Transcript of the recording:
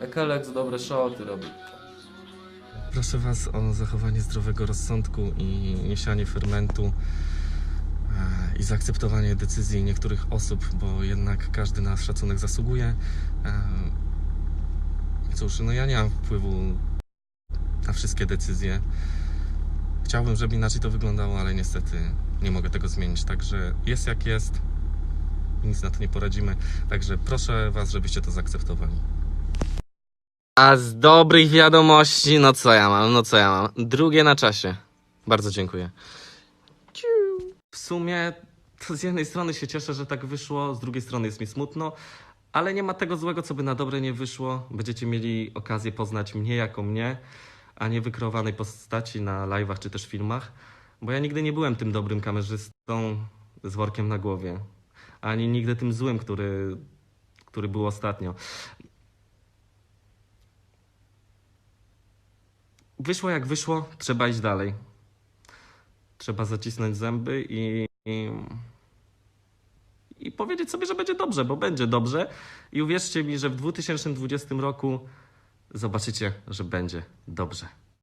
Ekeleks dobre shoty robi. Proszę Was o zachowanie zdrowego rozsądku i niesianie fermentu e, i zaakceptowanie decyzji niektórych osób, bo jednak każdy na szacunek zasługuje. E, Cóż, no ja nie mam wpływu na wszystkie decyzje. Chciałbym, żeby inaczej to wyglądało, ale niestety nie mogę tego zmienić. Także jest jak jest. Nic na to nie poradzimy. Także proszę Was, żebyście to zaakceptowali. A z dobrych wiadomości, no co ja mam, no co ja mam. Drugie na czasie. Bardzo dziękuję. W sumie to z jednej strony się cieszę, że tak wyszło, z drugiej strony jest mi smutno, ale nie ma tego złego, co by na dobre nie wyszło. Będziecie mieli okazję poznać mnie jako mnie, a nie wykreowanej postaci na live'ach czy też filmach, bo ja nigdy nie byłem tym dobrym kamerzystą z workiem na głowie, ani nigdy tym złym, który, który był ostatnio. Wyszło jak wyszło, trzeba iść dalej. Trzeba zacisnąć zęby i, i, i powiedzieć sobie, że będzie dobrze, bo będzie dobrze. I uwierzcie mi, że w 2020 roku zobaczycie, że będzie dobrze.